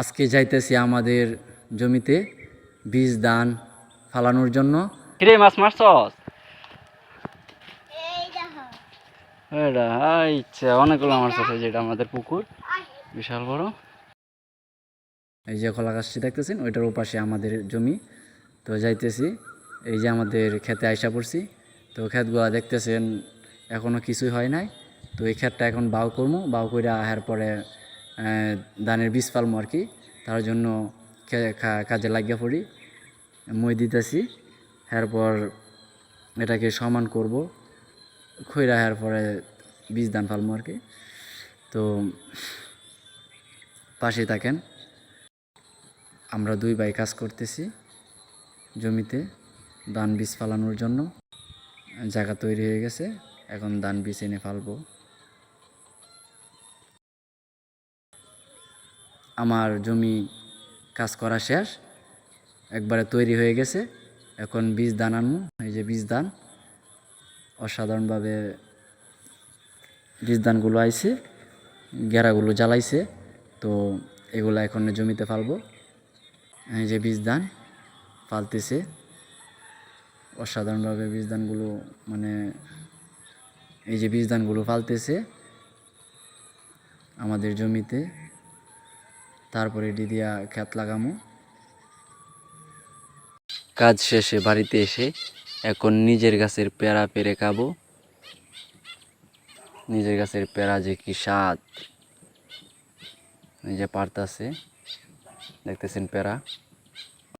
আজকে যাইতেছি আমাদের জমিতে বীজ ধান ফালানোর জন্য। কিরে মাছ মারছস? এই এটা ইচ্ছা অনেকগুলো যেটা আমাদের পুকুর। বিশাল বড়। এই যে কলা গাছটি দেখতেছেন ওইটার ওপাশে আমাদের জমি। তো যাইতেছি এই যে আমাদের খেতে আইসা পড়ছি। তো ক্ষেতগুলা দেখতেছেন এখনও কিছুই হয় নাই। তো এই ক্ষেতটা এখন বাউ করব বাউ করে আহার পরে ধানের বীজ পালমো আর কি। তার জন্য কাজে লাগিয়ে পড়ি, মই দিতেছি, এরপর এটাকে সমান করব খৈরা হওয়ার পরে বীজ ধান ফালমো আর কি। তো পাশে থাকেন। আমরা দুই ভাই কাজ করতেছি জমিতে ধান বীজ ফালানোর জন্য। জায়গা তৈরি হয়ে গেছে, এখন ধান বীজ এনে ফালবো আমার জমি কাজ করা শেষ। একবারে তৈরি হয়ে গেছে। এখন বীজ দান আনব, এই যে বীজ দান অসাধারণভাবে বীজ দানগুলো আইছে, গেরাগুলো জ্বালাইছে। তো এগুলো এখন জমিতে ফালবো। এই যে বীজ ধান ফালতেছে। অসাধারণভাবে বীজ দানগুলো মানে এই যে বীজ দানগুলো ফালতেছে আমাদের জমিতে। তারপরে এটি দিয়া ক্ষেত লাগামো। কাজ শেষে বাড়িতে এসে এখন নিজের গাছের পেয়ারা পেরে খাব। নিজের গাছের পেয়ারা যে কি স্বাদ। নিজে পারতাছে, দেখতেছেন পেয়ারা